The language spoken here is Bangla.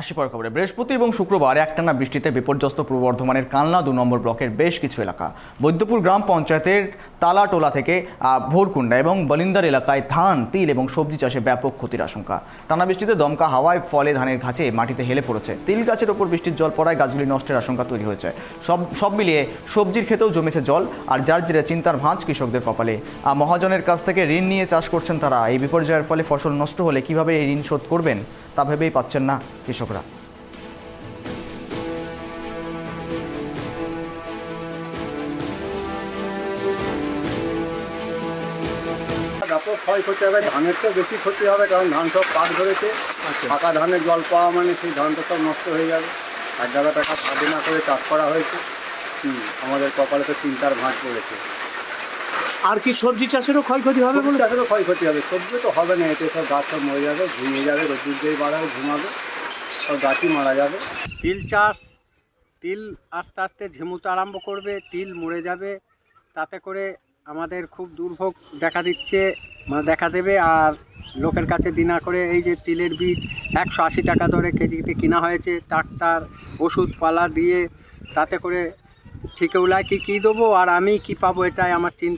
আসি পর খবরে। বৃহস্পতি এবং শুক্রবার একটানা বৃষ্টিতে বিপর্যস্ত পূর্ব বর্ধমানের কালনা দু নম্বর ব্লকের বেশ কিছু এলাকা। বৈদ্যপুর গ্রাম পঞ্চায়েতের তালাটোলা থেকে ভোরকুন্ডা এবং বলিন্দার এলাকায় ধান, তিল এবং সবজি চাষে ব্যাপক ক্ষতির আশঙ্কা। টানা বৃষ্টিতে দমকা হাওয়ায় ফলে ধানের গাছে মাটিতে হেলে পড়েছে। তিল গাছের ওপর বৃষ্টির জল পড়ায় গাছগুলি নষ্টের আশঙ্কা তৈরি হয়েছে। সব সব মিলিয়ে সবজির ক্ষেতেও জমেছে জল আর যার জেরে চিন্তার ভাঁজ কৃষকদের কপালে। মহাজনের কাছ থেকে ঋণ নিয়ে চাষ করছেন তারা। এই বিপর্যয়ের ফলে ফসল নষ্ট হলে কীভাবে এই ঋণ শোধ করবেন? তা ভেবেই পাচ্ছেন না কৃষকরা। ব্যাপক ক্ষয়ক্ষতি হবে ধানের তো বেশি ক্ষতি হবে কারণ ধান সব পাক ধরেছে। ফাঁকা ধানের জল পাওয়া মানে সেই ধানটা সব নষ্ট হয়ে যাবে। এক জায়গা টাকা স্বাধীনা করে চাষ করা হয়েছে। হুম, আমাদের কপালে তো চিন্তার ভাঁজ পড়েছে। আর কি সবজি চাষেরও ক্ষয়ক্ষতি হবে বলে? চাষেরও ক্ষয়ক্ষতি হবে। সবজি তো হবে না এতে সব গাছ সব মরে যাবে ঝিমিয়ে যাবে রোদ্দুর দিয়ে বাড়াবে ঝিমাবে সব গাছই মারা যাবে। তিল চাষ তিল আস্তে আস্তে ঝিমুতে আরম্ভ করবে তিল মরে যাবে তাতে করে আমাদের খুব দুর্ভোগ দেখা দিচ্ছে মানে দেখা দেবে আর লোকের কাছে দিনা করে এই যে তিলের বীজ একশো আশি টাকা দরে কেজিতে কিনা হয়েছে ট্রাক্টার ওষুধপালা দিয়ে তাতে করে ঠিকউলায় কি কী দেবো আর আমি কি পাবো এটাই আমার চিন্তা।